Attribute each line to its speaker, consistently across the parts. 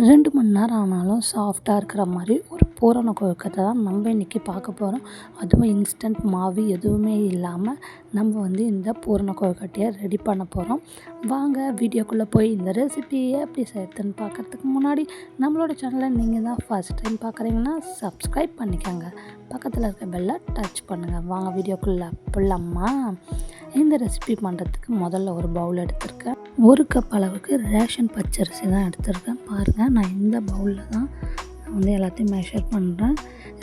Speaker 1: ரெண்டு மணி நேரம் ஆனாலும் சாஃப்டாக இருக்கிற மாதிரி ஒரு பூரண கொழுக்கட்டை தான் நம்ம இன்றைக்கி பார்க்க போகிறோம் அதுவும் இன்ஸ்டன்ட் மாவு எதுவுமே இல்லாமல் நம்ம வந்து இந்த பூரண கொழுக்கட்டையை ரெடி பண்ண போகிறோம் வாங்க வீடியோக்குள்ளே போய் இந்த ரெசிபியை எப்படி செய்யறதுன்னு பார்க்கறதுக்கு முன்னாடி நம்மளோட சேனலை நீங்கள் தான் ஃபஸ்ட் டைம் பார்க்குறீங்கன்னா சப்ஸ்கிரைப் பண்ணிக்கோங்க. பக்கத்தில் இருக்க பெல்லை டச் பண்ணுங்கள் வாங்க வீடியோக்குள்ளே போடலாமா இந்த ரெசிபி பண்ணுறதுக்கு முதல்ல ஒரு பவுல் எடுத்திருக்கேன். ஒரு கப் அளவுக்கு ரேஷன் பச்சரிசி தான் எடுத்திருக்கேன். பாருங்கள் நான் இந்த பவுலில் தான் நான் வந்து எல்லாத்தையும் மெஷர் பண்ணுறேன்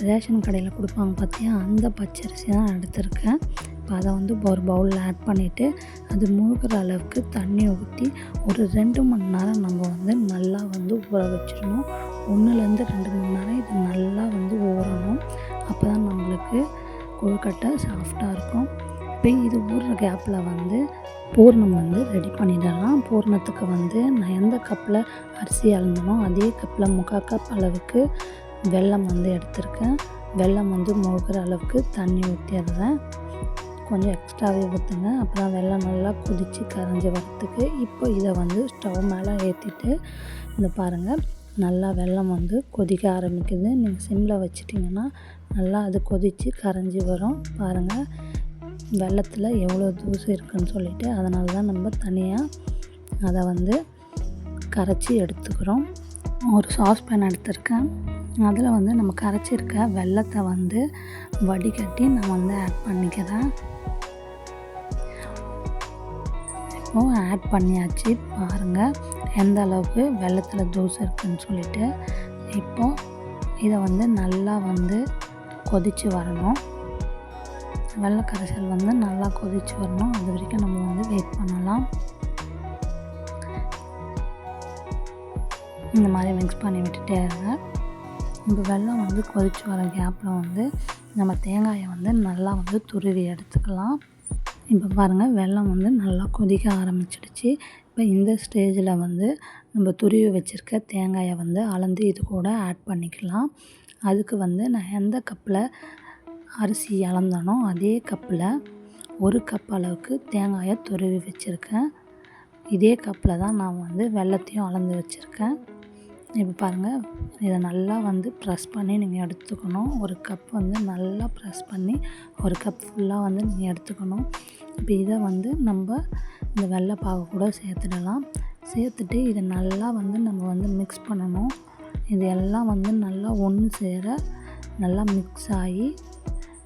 Speaker 1: ரேஷன் கடையில் கொடுப்பாங்க பார்த்தியா அந்த பச்சரிசி தான் எடுத்திருக்கேன். இப்போ அதை வந்து ஒரு பவுலில் ஆட் பண்ணிவிட்டு அது முழுகிற அளவுக்கு தண்ணி ஊற்றி ஒரு ரெண்டு மணி நேரம் நம்ம வந்து நல்லா வந்து ஊற வச்சிடணும். ஒன்றுலேருந்து ரெண்டு மணி நேரம் இது நல்லா வந்து ஊறணும். அப்போ தான் நம்மளுக்கு கொழுக்கட்டை சாஃப்டாக இருக்கும். இப்போ இது ஊறுற கேப்பில் வந்து பூர்ணம் வந்து ரெடி பண்ணிடலாம். பூர்ணத்துக்கு வந்து நான் எந்த கப்பில் அரிசி அளந்தனோ அதே கப்பில் முக்கால் கப் அளவுக்கு வெல்லம் வந்து எடுத்திருக்கேன். வெல்லம் வந்து மூழ்கிற அளவுக்கு தண்ணி ஊற்றிடுறேன் கொஞ்சம் எக்ஸ்ட்ராவே ஊற்றுங்க அப்போ தான் வெள்ளம் நல்லா கொதித்து கரைஞ்சி வரத்துக்கு இப்போ இதை வந்து ஸ்டவ் மேலே ஏற்றிட்டு இந்த பாருங்கள் நல்லா வெல்லம் வந்து கொதிக்க ஆரம்பிக்குது. நீங்கள் சிம்மில் வச்சிட்டிங்கன்னா நல்லா அது கொதித்து கரைஞ்சி வரும். பாருங்கள் வெள்ளத்தில் எவ்வளோ தூசு இருக்குன்னு சொல்லிட்டு அதனால தான் நம்ம தனியாக அதை வந்து கரைச்சி எடுத்துக்கிறோம். ஒரு சாஸ்பேன் எடுத்திருக்கேன். அதில் வந்து நம்ம கரைச்சிருக்க வெள்ளத்தை வந்து வடிகட்டி நான் வந்து ஆட் பண்ணிக்கிறேன். இப்போது ஆட் பண்ணியாச்சு. பாருங்கள் எந்த அளவுக்கு வெள்ளத்தில் தூசு இருக்குதுன்னு சொல்லிட்டு இப்போது இதை வந்து நல்லா வந்து கொதித்து வரணும். வெள்ளை கரைசல் வந்து நல்லா கொதித்து வரணும். அது வரைக்கும் நம்ம வந்து வெயிட் பண்ணலாம். இந்த மாதிரி மிக்ஸ் பண்ணி விட்டுட்டே இருங்க. இப்போ வெள்ளம் வந்து கொதித்து வர கேப்பில் வந்து நம்ம தேங்காயை வந்து நல்லா வந்து துருவி எடுத்துக்கலாம். இப்போ பாருங்கள் வெள்ளம் வந்து நல்லா கொதிக்க ஆரம்பிச்சிடுச்சு. இப்போ இந்த ஸ்டேஜில் வந்து நம்ம துருவி வச்சுருக்க தேங்காயை வந்து அளந்து இது கூட ஆட் பண்ணிக்கலாம். அதுக்கு வந்து நான் எந்த கப்பில் அரிசி அளந்தனோ அதே கப்பில் ஒரு கப் அளவுக்கு தேங்காயை துருவி வச்சுருக்கேன். இதே கப்பில் தான் நான் வந்து வெள்ளத்தையும் அளந்து வச்சுருக்கேன். இப்போ பாருங்கள் இதை நல்லா வந்து ப்ரெஸ் பண்ணி நீங்கள் எடுத்துக்கணும். ஒரு கப் வந்து நல்லா ப்ரெஸ் பண்ணி ஒரு கப் ஃபுல்லாக வந்து நீங்கள் எடுத்துக்கணும். இப்போ இதை வந்து நம்ம இந்த வெள்ளைப்பாகு கூட சேர்த்துடலாம். சேர்த்துட்டு இதை நல்லா வந்து நம்ம வந்து மிக்ஸ் பண்ணணும். இது எல்லாம் வந்து நல்லா ஒன்று சேர நல்லா மிக்ஸ் ஆகி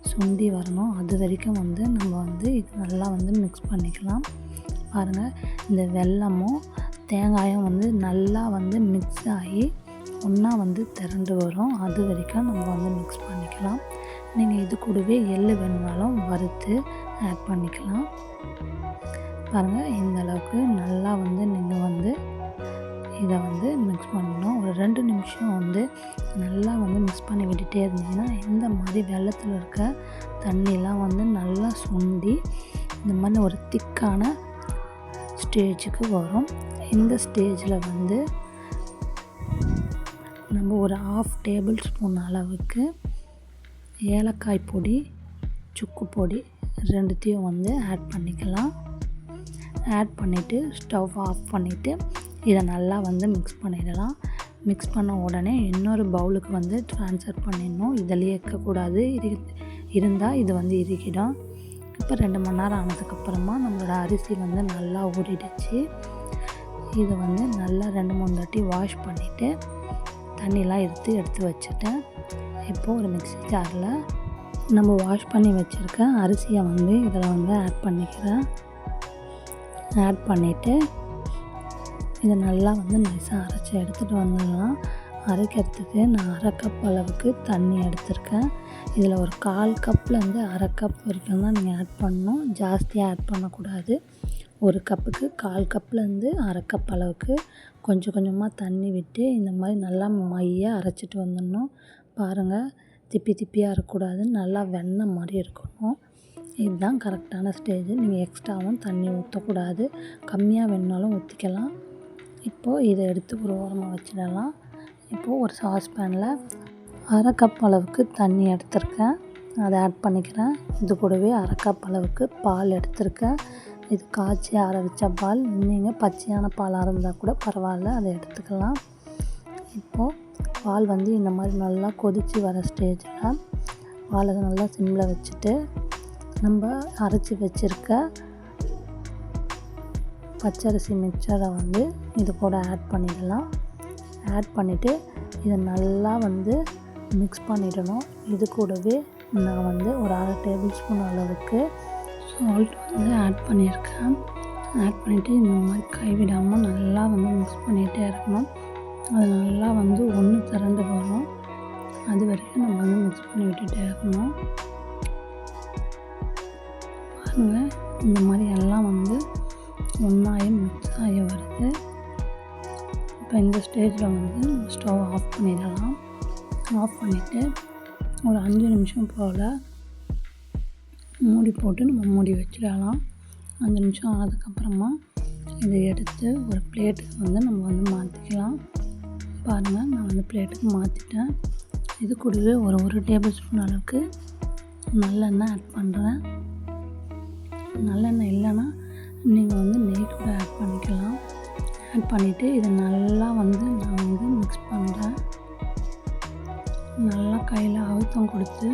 Speaker 1: சுண்டி வரணும். அது வரைக்கும் வந்து நம்ம வந்து இது நல்லா வந்து மிக்ஸ் பண்ணிக்கலாம். பாருங்கள் இந்த வெல்லமும் தேங்காயும் வந்து நல்லா வந்து மிக்ஸ் ஆகி ஒன்றா வந்து திரண்டு வரும். அது வரைக்கும் நம்ம வந்து மிக்ஸ் பண்ணிக்கலாம். நீங்கள் இது கூடவே எள்ளு வேணுனாலும் வறுத்து ஆட் பண்ணிக்கலாம். பாருங்கள் இந்த அளவுக்கு நல்லா வந்து நீங்கள் வந்து இதை வந்து மிக்ஸ் பண்ணணும். ஒரு ரெண்டு நிமிஷம் வந்து நல்லா வந்து மிக்ஸ் பண்ணி விட்டுட்டே இருந்தீங்கன்னா இந்த மாதிரி வெள்ளத்தில் இருக்க தண்ணியெலாம் வந்து நல்லா சுண்டி இந்த மாதிரி ஒரு திக்கான ஸ்டேஜுக்கு வரும். இந்த ஸ்டேஜில் வந்து நம்ம ஒரு ஆஃப் டேபிள் ஸ்பூன் அளவுக்கு ஏலக்காய் பொடி சுக்கு பொடி ரெண்டுத்தையும் வந்து ஆட் பண்ணிக்கலாம். ஆட் பண்ணிவிட்டு ஸ்டவ் ஆஃப் பண்ணிவிட்டு இதை நல்லா வந்து மிக்ஸ் பண்ணிடலாம். மிக்ஸ் பண்ண உடனே இன்னொரு பவுலுக்கு வந்து ட்ரான்ஸ்ஃபர் பண்ணிடணும். இதிலேயே இருக்கக்கூடாது. இரு இருந்தால் இது வந்து இறுக்கிடும் இப்போ ரெண்டு மணி நேரம் ஆனதுக்கப்புறமா நம்மளோட அரிசி வந்து நல்லா ஊறிடுச்சு. இதை வந்து நல்லா ரெண்டு மூணு தாட்டி வாஷ் பண்ணிவிட்டு தண்ணிலாம் எடுத்து எடுத்து வச்சுட்டேன். இப்போது ஒரு மிக்சி ஜாரில் நம்ம வாஷ் பண்ணி வச்சுருக்க அரிசியை வந்து இதில் வந்து ஆட் பண்ணிக்கிறேன். ஆட் பண்ணிவிட்டு இதை நல்லா வந்து நைஸாக அரைச்சி எடுத்துகிட்டு வந்துடலாம். அரைக்கிறதுக்கு நான் அரை கப் அளவுக்கு தண்ணி எடுத்திருக்கேன். இதில் ஒரு கால் கப்லேருந்து அரை கப் வரைக்கும் தான் நீங்கள் ஆட் பண்ணணும். ஜாஸ்தியாக ஆட் பண்ணக்கூடாது. ஒரு கப்புக்கு கால் கப்லேருந்து அரை கப் அளவுக்கு கொஞ்சம் கொஞ்சமாக தண்ணி விட்டு இந்த மாதிரி நல்லா மையாக அரைச்சிட்டு வந்துடணும். பாருங்கள் திப்பி திப்பியாக இருக்கக்கூடாது. நல்லா வெண்ணெய் மாதிரி இருக்கணும். இதுதான் கரெக்டான ஸ்டேஜ் நீங்கள் எக்ஸ்ட்ராவும் தண்ணி ஊற்றக்கூடாது கம்மியாக வேணுனாலும் ஊற்றிக்கலாம் இப்போது இதை எடுத்து ஒரு ஓரமாக வச்சிடலாம். இப்போது ஒரு சாஸ்பேனில் அரை கப் அளவுக்கு தண்ணி எடுத்திருக்கேன். அதை ஆட் பண்ணிக்கிறேன். இது கூடவே அரை கப் அளவுக்கு பால் எடுத்திருக்கேன். இது காய்ச்சி ஆற வச்ச பால். நீங்கள் பச்சையான பாலாக இருந்தால் கூட பரவாயில்ல அதை எடுத்துக்கலாம். இப்போது பால் வந்து இந்த மாதிரி நல்லா கொதித்து வர ஸ்டேஜில் பாலை நல்லா சிம்மில் வச்சுட்டு நம்ம அரைச்சி வச்சுருக்க பச்சரிசி மிக்சரை வந்து இது கூட ஆட் பண்ணிடலாம். ஆட் பண்ணிவிட்டு இதை நல்லா வந்து மிக்ஸ் பண்ணிடணும். இது கூடவே நான் வந்து ஒரு அரை டேபிள் ஸ்பூன் அளவுக்கு சால்ட் வந்து ஆட் பண்ணியிருக்கேன். ஆட் பண்ணிவிட்டு இந்த மாதிரி கைவிடாமல் நல்லா வந்து மிக்ஸ் பண்ணிகிட்டே இருக்கணும். அது நல்லா வந்து ஒன்று திரண்டு வரும் அது வரைக்கும் நம்ம வந்து மிக்ஸ் பண்ணி விட்டுட்டே இருக்கணும். பாருங்கள் இந்த மாதிரி எல்லாம் வந்து ஒன்றாயி மிக்ஸ் ஆகி வருது. இப்போ இந்த ஸ்டேஜில் வந்து ஸ்டவ் ஆஃப் பண்ணிடலாம். ஆஃப் பண்ணிவிட்டு ஒரு அஞ்சு நிமிஷம் போல் மூடி போட்டு நம்ம மூடி வச்சிடலாம். அஞ்சு நிமிஷம் ஆனதுக்கப்புறமா இதை எடுத்து ஒரு பிளேட்டுக்கு வந்து நம்ம வந்து மாற்றிக்கலாம் பாருங்கள் நான் வந்து பிளேட்டுக்கு மாற்றிட்டேன் இது கூடவே ஒரு ஒரு டேபிள் ஸ்பூன் அளவுக்கு நல்லெண்ணெய் ஆட் பண்ணுறேன் நல்லெண்ணெய் இல்லைன்னா பண்ணிவிட்டு இதை நல்லா வந்து நான் வந்து மிக்ஸ் பண்ணுறேன் நல்லா கையில் அழுத்தம் கொடுத்து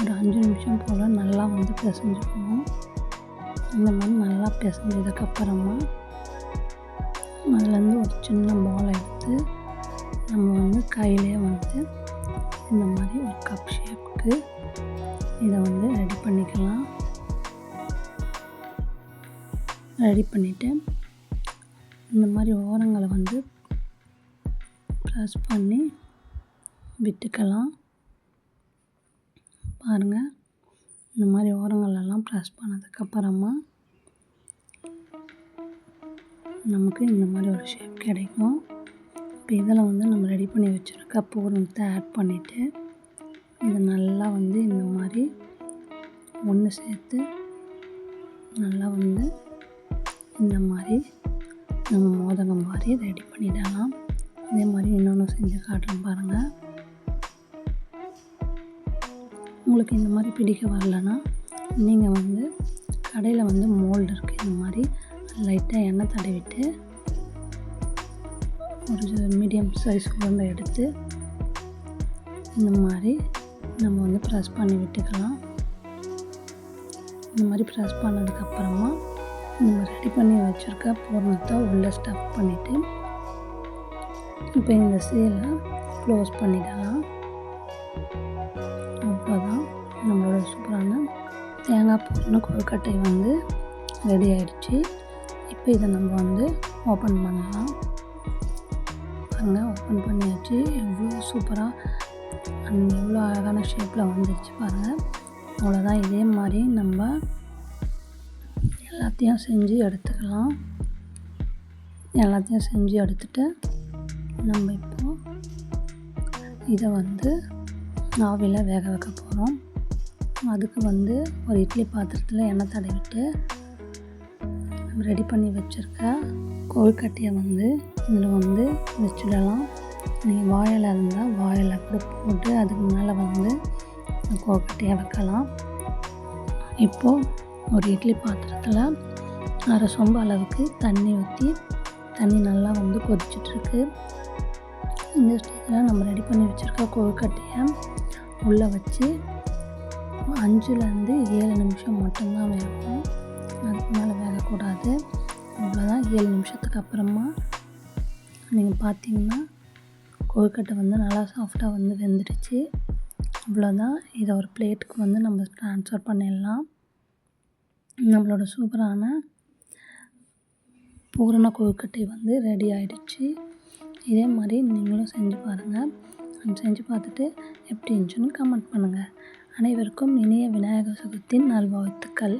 Speaker 1: ஒரு அஞ்சு நிமிஷம் போல் நல்லா வந்து பிசைஞ்சுக்கணும். இந்த மாதிரி நல்லா பிசைஞ்சதுக்கப்புறமா அதுலேருந்து ஒரு சின்ன பால் எடுத்து நம்ம வந்து கையிலே வந்து இந்த மாதிரி ஒரு கப் ஷேப்புக்கு இதை வந்து ரெடி பண்ணிக்கலாம். ரெடி பண்ணிவிட்டு இந்த மாதிரி ஓரங்களை வந்து ப்ரெஸ் பண்ணி விட்டுக்கலாம். பாருங்கள் இந்த மாதிரி ஓரங்களெல்லாம் ப்ரெஸ் பண்ணதுக்கப்புறமா நமக்கு இந்த மாதிரி ஒரு ஷேப் கிடைக்கும். இப்போ இதில் வந்து நம்ம ரெடி பண்ணி வச்சுருக்க பூரணத்தை ஆட் பண்ணிவிட்டு இதை நல்லா வந்து இந்த மாதிரி ஒன்று சேர்த்து நல்லா வந்து இந்த மாதிரி நம்ம மோதகம் மாதிரி ரெடி பண்ணிடலாம் இதே மாதிரி இன்னொன்று செஞ்சு காட்டுறேன் பாருங்கள் உங்களுக்கு இந்த மாதிரி பிடிக்க வரலன்னா நீங்கள் வந்து கடையில் வந்து மோல்டு இருக்குது இந்த மாதிரி லைட்டாக எண்ணெய் தடவிட்டு ஒரு மீடியம் சைஸ் உருண்டை எடுத்து இந்த மாதிரி நம்ம வந்து ப்ரெஸ் பண்ணி விட்டுக்கலாம். இந்த மாதிரி ப்ரெஸ் பண்ணதுக்கப்புறமா நம்ம ரெடி பண்ணி வச்சுருக்க பூர்ணத்தை உள்ளே ஸ்டஃப் பண்ணிவிட்டு இப்போ இந்த சீலை க்ளோஸ் பண்ணிடலாம். அவ்வளோதான் நம்மளோட சூப்பரான தேங்காய் பூர்ண கொழுக்கட்டை வந்து ரெடி ஆயிடுச்சு. இப்போ இதை நம்ம வந்து ஓப்பன் பண்ணலாம். பாருங்கள் ஓப்பன் பண்ணியாச்சு. எவ்வளோ சூப்பராக அண்ட் எவ்வளோ அழகான ஷேப்பில் வந்துடுச்சு பாருங்கள் அவ்வளோதான் இதே மாதிரி நம்ம எல்லாத்தையும் செஞ்சு எடுத்துக்கலாம். எல்லாத்தையும் செஞ்சு எடுத்துட்டு நம்ம இப்போ இதை வந்து ஆவியில் வேக வைக்க போகிறோம் அதுக்கு வந்து ஒரு இட்லி பாத்திரத்தில் எண்ணெய் தடவிட்டு நம்ம ரெடி பண்ணி வச்சுருக்க கொழுக்கட்டையை வந்து இதில் வந்து வச்சுடலாம். நீங்கள் வாயில் இருந்தால் வாயில் கூட போட்டு அதுக்கு மேலே வந்து கொழுக்கட்டையை வைக்கலாம். இப்போது ஒரு இட்லி பாத்திரத்தில் அரை சொம்பு அளவுக்கு தண்ணி ஊற்றி தண்ணி நல்லா வந்து கொதிச்சிட்ருக்கு. இந்த ஸ்டேஜில் நம்ம ரெடி பண்ணி வச்சுருக்க கொழுக்கட்டையை உள்ளே வச்சு அஞ்சுலேருந்து ஏழு நிமிஷம் மட்டும்தான் வேகும் அதுக்கு மேலே வேகக்கூடாது. அவ்வளோதான் ஏழு நிமிஷத்துக்கு அப்புறமா நீங்கள் பார்த்தீங்கன்னா கொழுக்கட்டை வந்து நல்லா சாஃப்டாக வந்து வெந்துடுச்சு. அவ்வளோதான் இதை ஒரு பிளேட்டுக்கு வந்து நம்ம ட்ரான்ஸ்ஃபர் பண்ணிடலாம். நம்மளோட சூப்பரான பூரண கொழுக்கட்டை வந்து ரெடி ஆகிடுச்சு இதே மாதிரி நீங்களும் செஞ்சு பாருங்கள் செஞ்சு பார்த்துட்டு எப்படி இருந்துச்சுன்னு கமெண்ட் பண்ணுங்கள் அனைவருக்கும் இனிய விநாயகர் சதுர்த்தி நல்வாழ்த்துக்கள்.